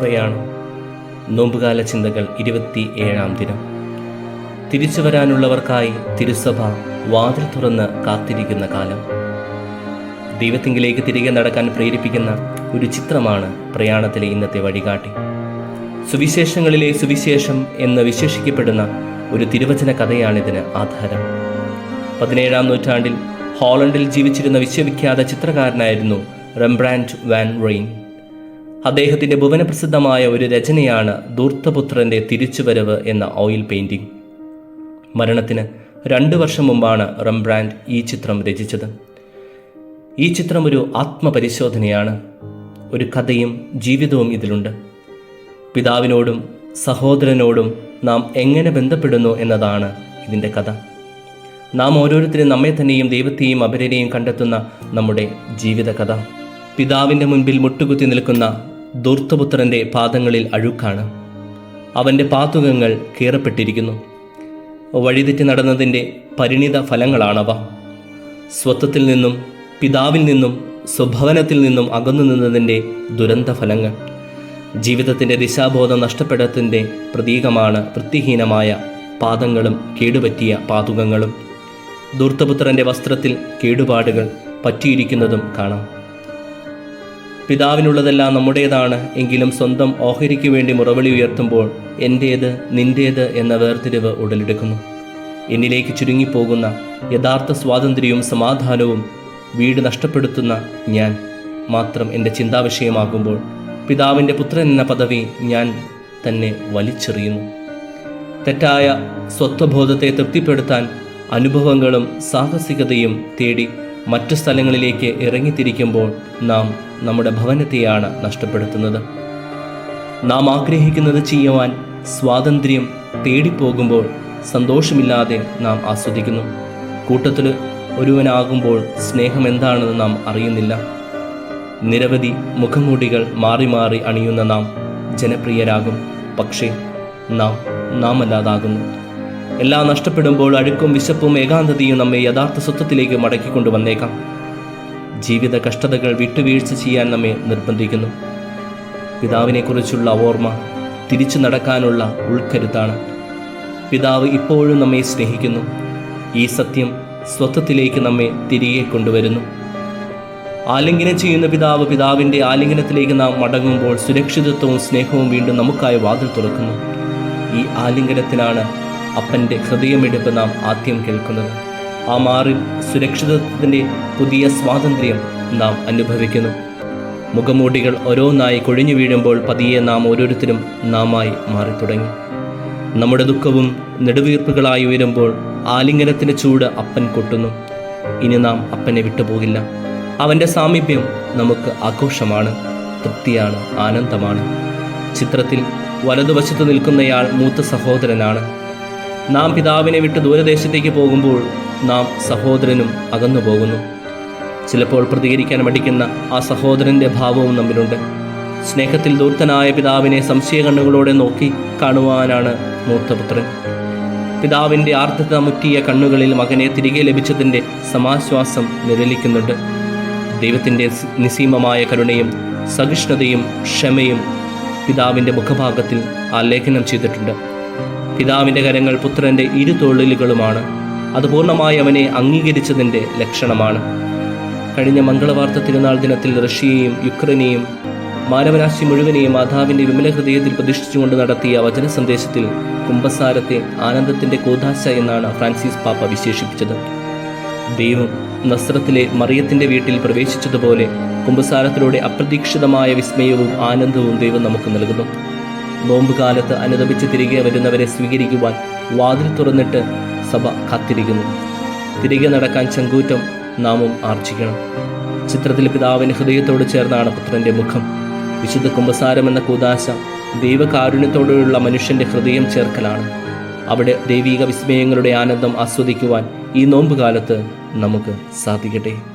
പ്രയാണം. നോമ്പുകാല ചിന്തകൾ ഇരുപത്തി ഏഴാം ദിനം. തിരിച്ചു വരാനുള്ളവർക്കായി തിരുസഭ വാതിൽ തുറന്ന് കാത്തിരിക്കുന്ന കാലം. ദൈവത്തിങ്കിലേക്ക് തിരികെ നടക്കാൻ പ്രേരിപ്പിക്കുന്ന ഒരു ചിത്രമാണ് പ്രയാണത്തിലെ ഇന്നത്തെ വഴികാട്ടി. സുവിശേഷങ്ങളിലെ സുവിശേഷം എന്ന് വിശേഷിക്കപ്പെടുന്ന ഒരു തിരുവചന കഥയാണിതിന് ആധാരം. പതിനേഴാം നൂറ്റാണ്ടിൽ ഹോളണ്ടിൽ ജീവിച്ചിരുന്ന വിശ്വവിഖ്യാത ചിത്രകാരനായിരുന്നു റംബ്രാൻഡ് വാൻ റെയിൻ. അദ്ദേഹത്തിന്റെ ഭുവനപ്രസിദ്ധമായ ഒരു രചനയാണ് ദൂർത്തപുത്രന്റെ തിരിച്ചുവരവ് എന്ന ഓയിൽ പെയിന്റിംഗ് മരണത്തിന് രണ്ട് വർഷം മുമ്പാണ് റംബ്രാൻഡ് ഈ ചിത്രം രചിച്ചത്. ഈ ചിത്രം ഒരു ആത്മപരിശോധനയാണ്. ഒരു കഥയും ജീവിതവും ഇതിലുണ്ട്. പിതാവിനോടും സഹോദരനോടും നാം എങ്ങനെ ബന്ധപ്പെടുന്നു എന്നതാണ് ഇതിന്റെ കഥ. നാം ഓരോരുത്തരും നമ്മെ തന്നെയും ദൈവത്തെയും അപരനെയും കണ്ടെത്തുന്ന നമ്മുടെ ജീവിതകഥ. പിതാവിന്റെ മുൻപിൽ മുട്ടുകുത്തി നിൽക്കുന്ന ദൂർത്തപുത്രന്റെ പാദങ്ങളിൽ അഴുക്കാണ്. അവന്റെ പാതുകങ്ങൾ കീറപ്പെട്ടിരിക്കുന്നു. വഴിതെറ്റി നടന്നതിന്റെ പരിണിത ഫലങ്ങളാണവ. സ്വത്വത്തിൽ നിന്നും പിതാവിൽ നിന്നും സ്വഭവനത്തിൽ നിന്നും അകന്നു നിന്നതിന്റെ ദുരന്ത ഫലങ്ങൾ. ജീവിതത്തിന്റെ ദിശാബോധം നഷ്ടപ്പെടത്തിന്റെ പ്രതീകമാണ് വൃത്തിഹീനമായ പാദങ്ങളും കേടുപറ്റിയ പാതുകങ്ങളും. ദൂർത്തപുത്രന്റെ വസ്ത്രത്തിൽ കേടുപാടുകൾ പറ്റിയിരിക്കുന്നതും കാണാം. പിതാവിനുള്ളതെല്ലാം നമ്മുടേതാണ്. എങ്കിലും സ്വന്തം ഓഹരിക്ക് വേണ്ടി മുറവിളി ഉയർത്തുമ്പോൾ എന്റേത് നിന്റേത് എന്ന വേർതിരിവ് ഉടലെടുക്കുന്നു. എന്നിലേക്ക് ചുരുങ്ങിപ്പോകുന്ന യഥാർത്ഥ സ്വാതന്ത്ര്യവും സമാധാനവും വീട് നഷ്ടപ്പെടുത്തുന്ന ഞാൻ മാത്രം എന്റെ ചിന്താവിഷയമാകുമ്പോൾ പിതാവിന്റെ പുത്രൻ എന്ന പദവി ഞാൻ തന്നെ വലിച്ചെറിയുന്നു. തെറ്റായ സ്വത്വബോധത്തെ തൃപ്തിപ്പെടുത്താൻ അനുഭവങ്ങളും സാഹസികതയും തേടി മറ്റു സ്ഥലങ്ങളിലേക്ക് ഇറങ്ങിത്തിരിക്കുമ്പോൾ നാം നമ്മുടെ ഭവനത്തെയാണ് നഷ്ടപ്പെടുത്തുന്നത്. നാം ആഗ്രഹിക്കുന്നത് ചെയ്യുവാൻ സ്വാതന്ത്ര്യം തേടിപ്പോകുമ്പോൾ സന്തോഷമില്ലാതെ നാം ആസ്വദിക്കുന്നു. കൂട്ടത്തിൽ ഒരുവനാകുമ്പോൾ സ്നേഹം എന്താണെന്ന് നാം അറിയുന്നില്ല. നിരവധി മുഖംമൂടികൾ മാറി മാറി അണിയുന്ന നാം ജനപ്രിയരാകും. പക്ഷേ നാം നാം അല്ലാതാകുന്നു എല്ലാം നഷ്ടപ്പെടുമ്പോൾ അഴുക്കും വിശപ്പും ഏകാന്തതയും നമ്മെ യഥാർത്ഥ സ്വത്വത്തിലേക്ക് മടക്കിക്കൊണ്ടുവന്നേക്കാം. ജീവിത കഷ്ടതകൾ വിട്ടുവീഴ്ച ചെയ്യാൻ നമ്മെ നിർബന്ധിക്കുന്നു. പിതാവിനെക്കുറിച്ചുള്ള ഓർമ്മ തിരിച്ചു നടക്കാനുള്ള ഉൾക്കരുത്താണ്. പിതാവ് ഇപ്പോഴും നമ്മെ സ്നേഹിക്കുന്നു. ഈ സത്യം സ്വത്വത്തിലേക്ക് നമ്മെ തിരികെ കൊണ്ടുവരുന്നു. ആലിംഗനം ചെയ്യുന്ന പിതാവ് പിതാവിന്റെ ആലിംഗനത്തിലേക്ക് നാം മടങ്ങുമ്പോൾ സുരക്ഷിതത്വവും സ്നേഹവും വീണ്ടും നമുക്കായി വാതിൽ തുറക്കുന്നു. ഈ ആലിംഗനത്തിനാണ് അപ്പന്റെ ഹൃദയമെടുപ്പ് നാം ആദ്യം കേൾക്കുന്നത്. ആ മാറിൽ സുരക്ഷിതത്വത്തിന്റെ പുതിയ സ്വാതന്ത്ര്യം നാം അനുഭവിക്കുന്നു. മുഖമൂടികൾ ഓരോന്നായി കൊഴിഞ്ഞു വീഴുമ്പോൾ പതിയെ നാം ഓരോരുത്തരും നാമായി മാറിത്തുടങ്ങി. നമ്മുടെ ദുഃഖവും നെടുവീർപ്പുകളായി ഉയരുമ്പോൾ ആലിംഗനത്തിന്റെ ചൂട് അപ്പൻ കൊട്ടുന്നു. ഇനി നാം അപ്പനെ വിട്ടുപോകില്ല. അവന്റെ സാമീപ്യം നമുക്ക് ആഘോഷമാണ് തൃപ്തിയാണ് ആനന്ദമാണ്. ചിത്രത്തിൽ വലതുവശത്ത് നിൽക്കുന്നയാൾ മൂത്ത സഹോദരനാണ്. നാം പിതാവിനെ വിട്ട് ദൂരദേശത്തേക്ക് പോകുമ്പോൾ നാം സഹോദരനും അകന്നു പോകുന്നു ചിലപ്പോൾ പ്രതികരിക്കാൻ മടിക്കുന്ന ആ സഹോദരന്റെ ഭാവവും നമ്മിലുണ്ട്. സ്നേഹത്തിൽ ദൂർത്തനായ പിതാവിനെ സംശയ കണ്ണുകളോടെ നോക്കി കാണുവാനാണ് മൂത്തപുത്രൻ. പിതാവിന്റെ ആർദ്രത മുറ്റിയ കണ്ണുകളിൽ മകനെ തിരികെ ലഭിച്ചതിന്റെ സമാശ്വാസം നിഴലിക്കുന്നുണ്ട്. ദൈവത്തിന്റെ നിസീമമായ കരുണയും സഹിഷ്ണുതയും ക്ഷമയും പിതാവിന്റെ മുഖഭാഗത്തിൽ ആലേഖനം ചെയ്തിട്ടുണ്ട്. പിതാവിന്റെ കരങ്ങൾ പുത്രന്റെ ഇരു തൊഴിലുകളുമാണ് അത് പൂർണമായി അവനെ അംഗീകരിച്ചതിന്റെ ലക്ഷണമാണ്. കഴിഞ്ഞ മംഗളവാർത്ത തിരുനാൾ ദിനത്തിൽ റഷ്യയെയും യുക്രൈനെയും മാനവരാശി മുഴുവനെയും മാതാവിന്റെ വിമല ഹൃദയത്തിൽ പ്രതിഷ്ഠിച്ചുകൊണ്ട് നടത്തിയ വചന സന്ദേശത്തിൽ കുംഭസാരത്തെ ആനന്ദത്തിന്റെ കൂതാശ എന്നാണ് ഫ്രാൻസിസ് പാപ്പ വിശേഷിപ്പിച്ചത്. ദൈവം നസ്രത്തിലെ മറിയത്തിന്റെ വീട്ടിൽ പ്രവേശിച്ചതുപോലെ കുംഭസാരത്തിലൂടെ അപ്രതീക്ഷിതമായ വിസ്മയവും ആനന്ദവും ദൈവം നമുക്ക് നൽകുന്നു. നോമ്പുകാലത്ത് അനുദപിച്ച് തിരികെ വരുന്നവരെ സ്വീകരിക്കുവാൻ വാതിൽ തുറന്നിട്ട് സഭ കാത്തിരിക്കുന്നു. തിരികെ നടക്കാൻ ചെങ്കൂറ്റം നാമും ആർജിക്കണം. ചിത്രത്തിൽ പിതാവിന് ഹൃദയത്തോട് ചേർന്നാണ് പുത്രന്റെ മുഖം. വിശുദ്ധ കുംഭസാരം എന്ന കൂതാശ ദൈവകാരുണ്യത്തോടുള്ള മനുഷ്യന്റെ ഹൃദയം ചേർക്കലാണ്. അവിടെ ദൈവിക വിസ്മയങ്ങളുടെ ആനന്ദം ആസ്വദിക്കുവാൻ ഈ നോമ്പുകാലത്ത് നമുക്ക് സാധിക്കട്ടെ.